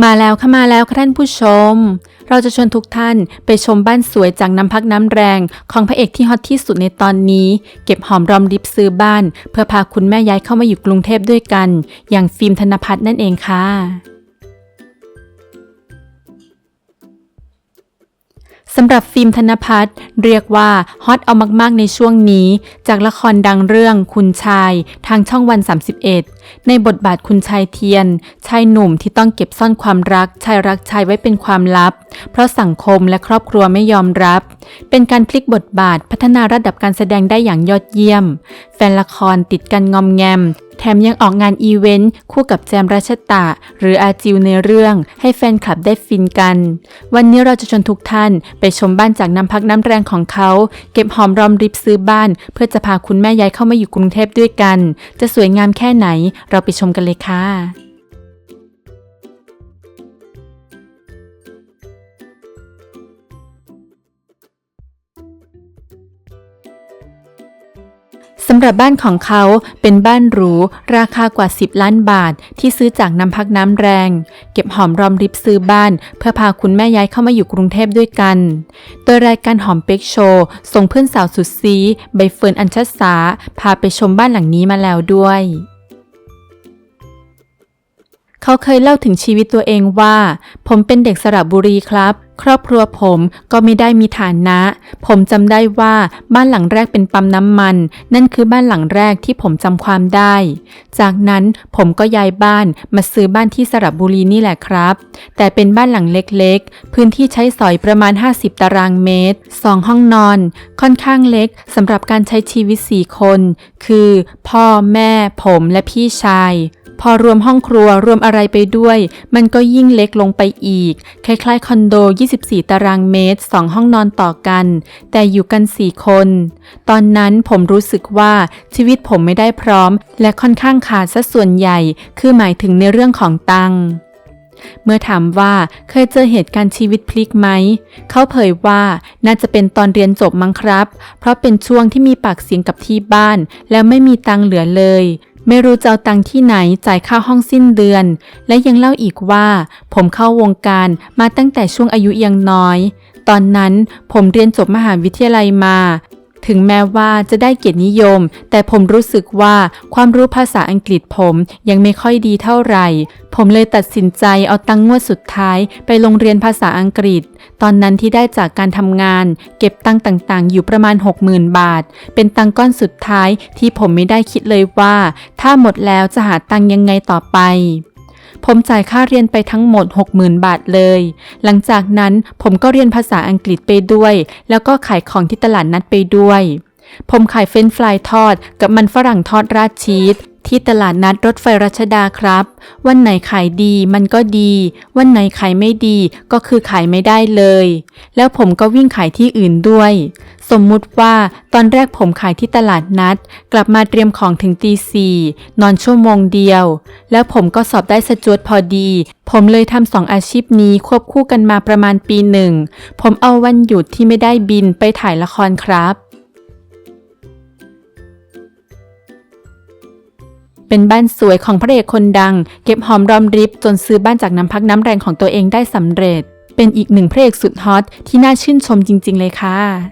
มาแล้วค่ะมาแล้วค่ะท่านผู้ชม เราจะชวนทุกท่านไปชมบ้านสวยจากน้ำพักน้ำแรงของพระเอกที่ฮอตที่สุดในตอนนี้ เก็บหอมรอมริบซื้อบ้าน เพื่อพาคุณแม่ย้ายเข้ามาอยู่กรุงเทพด้วยกัน อย่างฟิล์มธนพัฒน์นั่นเองค่ะ สำหรับฟิล์มธนพัฒน์เรียกว่าฮอตเอามากๆในช่วงนี้ จากละครดังเรื่องคุณชาย ทางช่องวัน 31 ในบทบาทคุณชายเทียน ชายหนุ่มที่ต้องเก็บซ่อนความรักชายรักชายไว้เป็นความลับ เพราะสังคมและครอบครัวไม่ยอมรับ เป็นการพลิกบทบาทพัฒนาระดับการแสดงได้อย่างยอดเยี่ยม แฟนละครติดกันงอมแงม แถมยังออกงานอีเวนต์คู่กับแจมรัชตะ หรืออาจิวในเรื่องให้แฟนคลับได้ฟินกัน วันนี้เราจะชวนทุกท่านไปชมบ้านจากน้ำพักน้ำแรงของเขา เก็บหอมรอมริบซื้อบ้าน เพื่อจะพาคุณแม่ย้ายเข้ามาอยู่กรุงเทพด้วยกัน จะสวยงามแค่ไหนเราไปชมกันเลยค่ะ หรับบ้านของเขาเป็นบ้านหรู ราคากว่า 10 ล้านบาท ที่ซื้อจากน้ำพักน้ำแรง เก็บหอมรอมริบซื้อบ้าน เพื่อพาคุณแม่ย้ายเข้ามาอยู่กรุงเทพด้วยกัน โดยรายการหอมเป็กโชว์ส่งเพื่อนสาวสุดซีใบเฟิร์นอัญชสาพาไปชมบ้านหลังนี้มาแล้วด้วยเขาเคยเล่าถึงชีวิตตัวเองว่า ผมเป็นเด็กสระบุรีครับ ครอบครัวผมก็ไม่ได้มีฐานะ ผมจำได้ว่าบ้านหลังแรกเป็นปั๊มน้ำมัน นั่นคือบ้านหลังแรกที่ผมจำความได้ จากนั้นผมก็ย้ายบ้านมาซื้อบ้านที่สระบุรีนี่แหละครับ แต่เป็นบ้านหลังเล็กๆ พื้นที่ใช้สอยประมาณ 50 ตารางเมตร 2 ห้องนอน ค่อนข้างเล็กสำหรับการใช้ชีวิต 4 คน คือ พ่อแม่ ผมและพี่ชาย พอรวมห้องครัวรวมอะไรไปด้วย มันก็ยิ่งเล็กลงไปอีก คล้ายๆ คอนโด 24 ตารางเมตร 2 ห้องนอนต่อกัน แต่อยู่กัน 4 คน ตอนนั้นผมรู้สึกว่าชีวิตผมไม่ได้พร้อม และค่อนข้างขาดซะส่วนใหญ่ คือหมายถึงในเรื่องของตังค์เมื่อถามว่าเคยเจอเหตุการณ์ชีวิตพลิกไหม เขาเผยว่าน่าจะเป็นตอนเรียนจบมั้งครับ เพราะเป็นช่วงที่มีปากเสียงกับที่บ้าน แล้วไม่มีตังค์เหลือเลย ไม่รู้จะเอาตังค์ที่ไหนจ่ายค่าห้องสิ้นเดือน และยังเล่าอีกว่า ผมเข้าวงการมาตั้งแต่ช่วงอายุยังน้อย ตอนนั้นผมเรียนจบมหาวิทยาลัยมา ถึงแม้ว่าจะได้เกียรตินิยม แต่ผมรู้สึกว่าความรู้ภาษาอังกฤษผมยังไม่ค่อยดีเท่าไหร่ ผมเลยตัดสินใจเอาตังงวดสุดท้ายไปโรงเรียนภาษาอังกฤษ ตอนนั้นที่ได้จากการทำงาน เก็บตังต่างๆ อยู่ประมาณ 60,000 บาท เป็นตังก้อนสุดท้ายที่ผมไม่ได้คิดเลยว่า ถ้าหมดแล้วจะหาตังยังไงต่อไป ผมจ่ายค่าเรียนไปทั้งหมด 60,000 บาทเลย หลังจากนั้นผมก็เรียนภาษาอังกฤษไปด้วย แล้วก็ขายของที่ตลาดนัดไปด้วย ผมขายเฟรนฟรายทอดกับมันฝรั่งทอดราดชีส ที่ตลาดนัดรถไฟรัชดาครับ วันไหนขายดีมันก็ดี วันไหนขายไม่ดีก็คือขายไม่ได้เลย แล้วผมก็วิ่งขายที่อื่นด้วย สมมุติว่าตอนแรกผมขายที่ตลาดนัด กลับมาเตรียมของถึงตีสี่นอนชั่วโมงเดียว แล้วผมก็สอบได้สจวดพอดี ผมเลยทำสองอาชีพนี้ควบคู่กันมาประมาณปีหนึ่ง ผมเอาวันหยุดที่ไม่ได้บินไปถ่ายละครครับ เป็นบ้านสวยของพระเอกคนดัง เก็บหอมรอมริบจนซื้อบ้านจากน้ำพักน้ำแรงของตัวเองได้สำเร็จ เป็นอีกหนึ่งพระเอกสุดฮอตที่น่าชื่นชมจริง ๆ เลยค่ะ